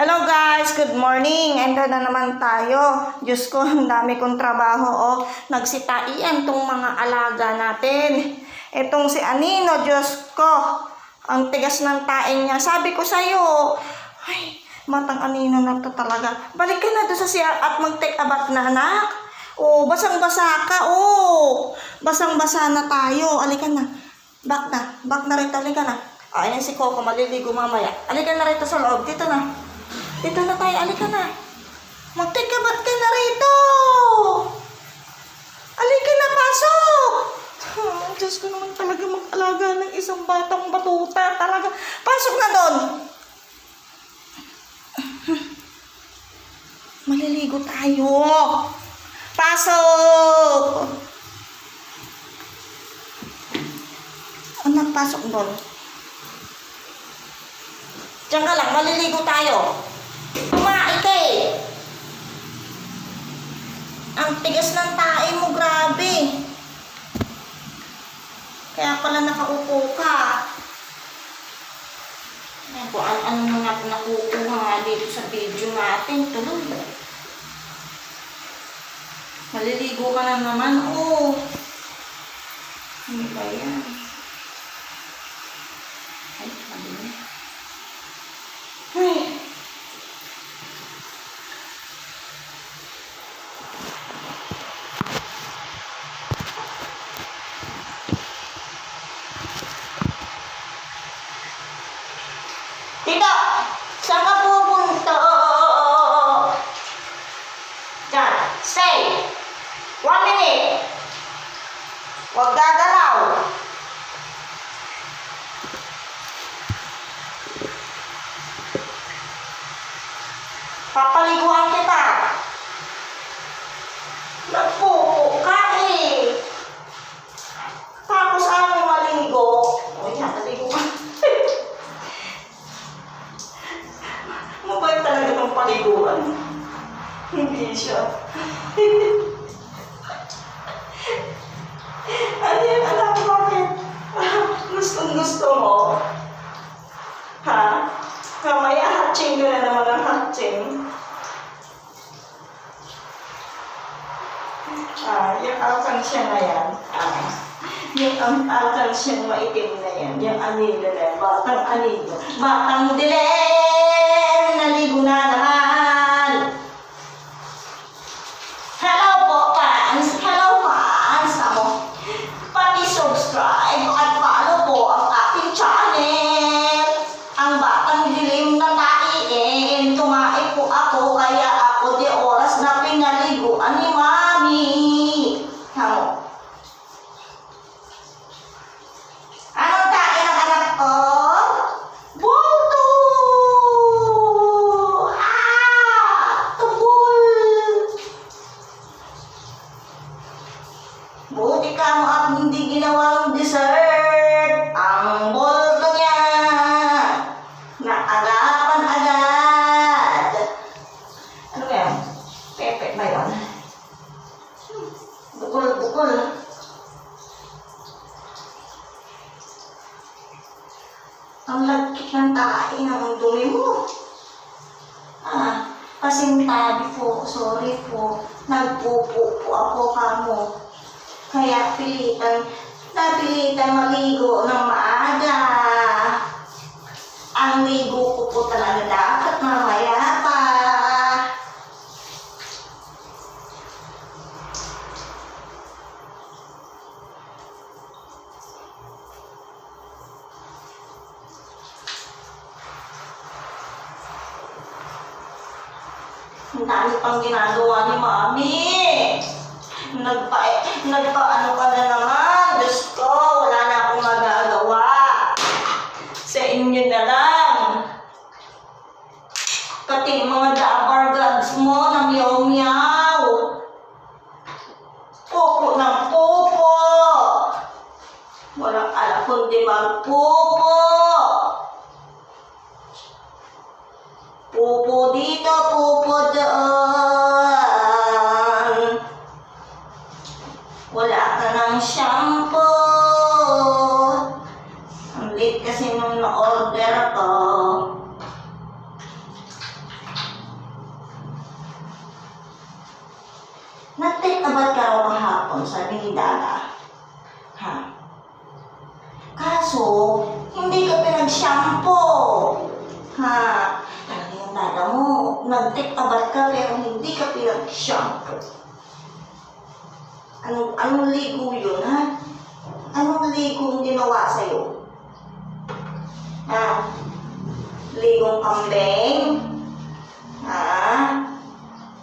Hello guys, good morning. Endo na naman tayo. Diyos ko, ang dami kong trabaho. Oh, nagsitaian tong mga alaga natin. Itong si Anino, Diyos ko. Ang tigas ng tain niya. Sabi ko sa'yo, ay, matang Anino na to talaga. Balik ka na doon sa siya at mag-take a bath na anak. Oh, basang-basa ka. Oh, basang-basa na tayo. Alika na. Back na. Back na rin. Alika na. Ah, ayan si Coco. Maliligo mamaya. Alika na rito sa loob. Dito na. Dito na tayo, alika na. Magtikabat ka na rito. Alika na, pasok. Oh, Diyos ko naman talaga mag-alaga ng isang batang batuta. Talaga. Pasok na doon. Maliligo tayo. Pasok. Anak, pasok doon. Diyan ka lang, maliligo tayo. Kumain ka. Ang tigas ng tae mo, grabe. Kaya pala nakaupo ka. Ay, kung ano, ano na natin nakukuha nga dito sa video natin. Tuloy. Maliligo ka na naman. Oo. Ano ba yan? Ay, na. Ay. Tito, saan ka pupunta? Diyan, stay. One minute. Huwag gagalaw. Papaliguan kita. Nagpupo ka eh. Tapos ano maligo? O yan, naligo ka. Mabait talaga ng paliguan. Siya. ano alam mo bakit? Gustong gusto mo? Ha? Kamaya hatching ko na naman ang hatching. Ah, yung alkansya na yan. Ah, yung ang alkansya maitim na yan. Yung anilo na yan. Batang anilo. Batang dilim! Naligo na naman! Ako. Kaya pilitan, napilitan maligo ng maaga. Ang ligo ko po talaga dapat mamaya pa. Ang dami pang ginagawa ni Mami. Nagpa, nagpa ano ka na naman. Diyos ko, wala na akong magagawa. Sa inyo na lang. Pati mga dabar gods mo na miyaw-miyaw. Popo ng popo. Walang alam kundi magpopo. Pinag-shampoo. Ha? Talaga yung dada mo, bath ka pero hindi ka pinag-shampoo. Anong, anong ligo yun, ha? Anong ligo ang ginawa sa'yo? Ha? Ligong kambing? Ha?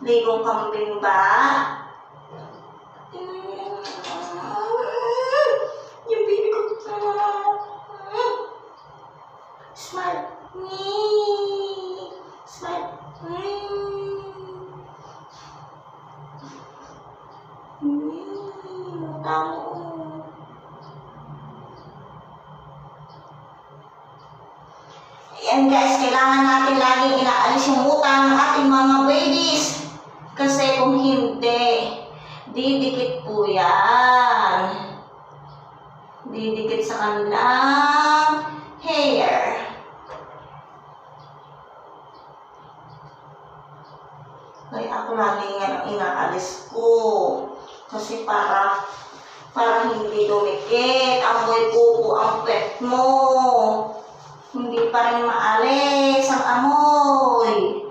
Ligong kambing ba? Smile. Mm. Smile. Mm. Mm. Tamo. Yan guys, kailangan natin laging inaalis yung utang ng ating mga babies. Kasi kung hindi, didikit po yan. Didikit sa kanilang hair. Kaya ako laging yan ang inaalis ko. Kasi para para hindi dumikit. Amoy pupo ang pet mo. Hindi pa rin maalis ang amoy.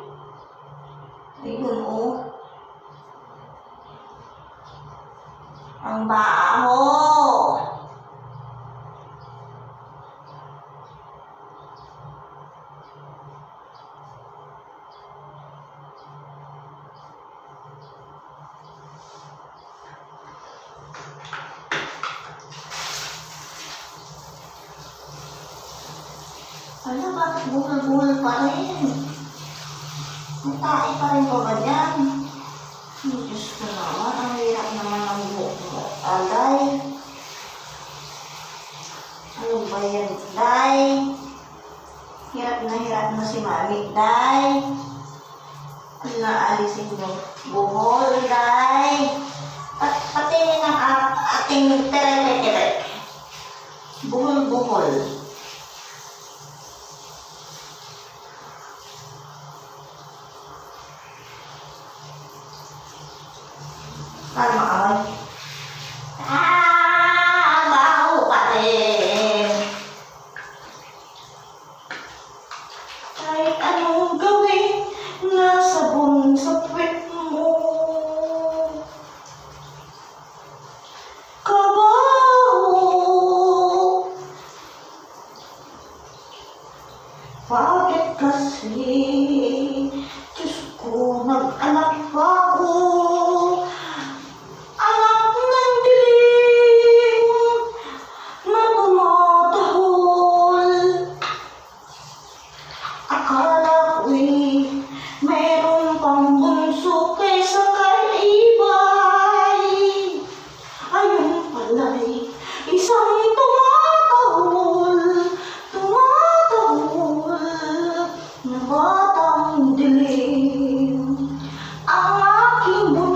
Ayun, oh. Ang baho. Ano, bakit buhol-buhol pa rin? Ang tae pa rin ba ba dyan? Diyos ko naman, ang hirap naman ng buhok mo. Alay. Ano ba yan, Day? Hirap na hirap na si Mami, Day. Naalisin yung buhol, Day? Pat patingin ang a- ating tere-tere. Buhol-buhol. Para makaway.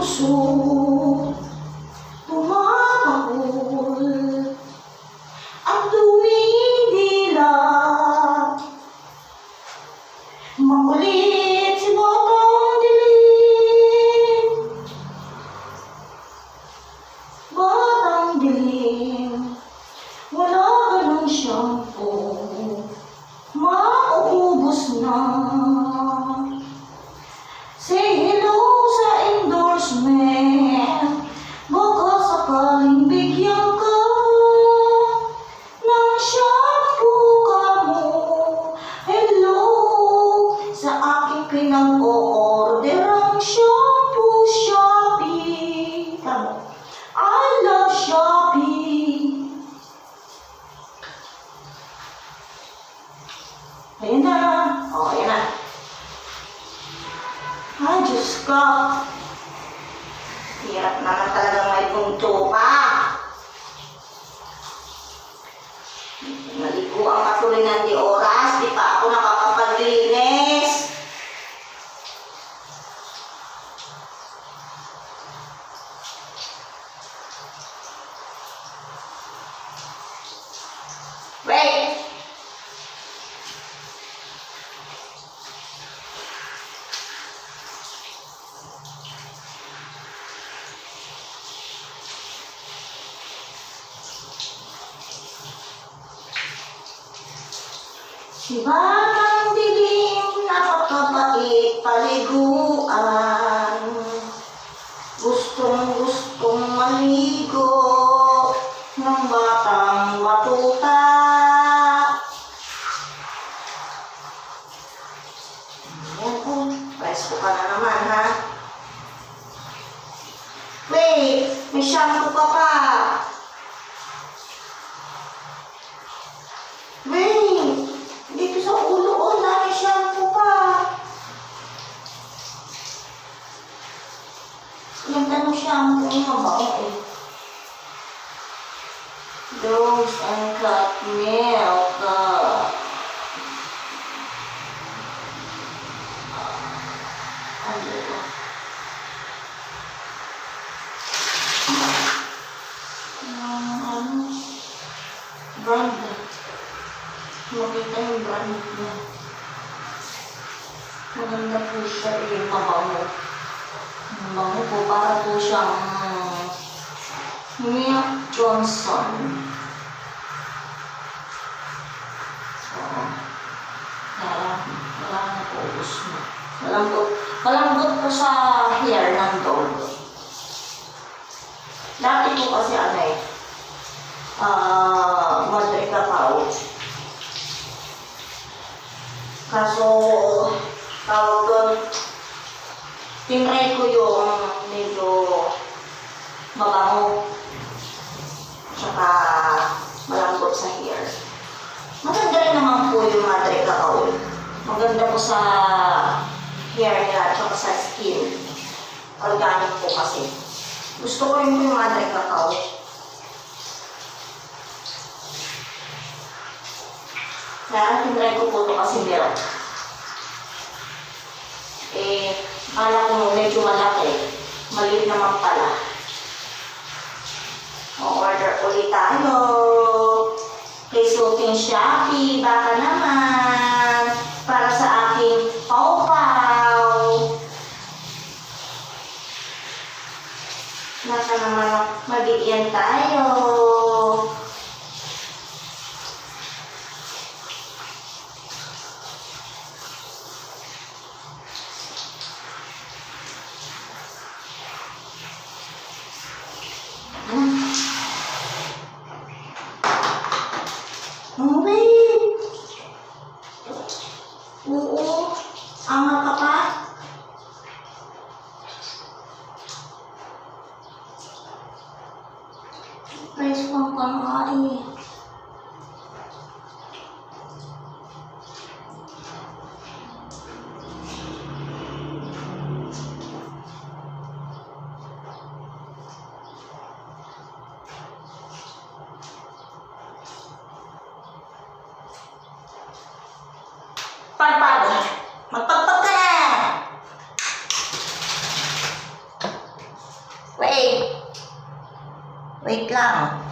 nosso Diyos ko. Hirap naman talagang may bunto pa. Naligo ang katulingan di oras, di pa ako nakakapaglinis. Wait! paligo Brand niya. Maganda po siya eh, mabango. Mabango po, para po siyang Milk Johnson. So, kaya, wala na po, ubus na. Malambot, malambot po sa hair ng dog. Dati po kasi ano eh, ah, madre cacao. Kaso, tawag doon, tinry ko yung medyo mabango. Tsaka malambot sa hair. Maganda rin naman po yung madre cacao. Maganda po sa hair nila tsaka sa skin. Organic po kasi. Gusto ko yung madre cacao. Kaya tinry ko po ito kasi milk. Eh, kala ko medyo malaki. Maliit naman pala. O-order ulit tayo. Please look in Shopee. Baka naman. Pagpag! Magpagpag ka na! Wait! Wait lang.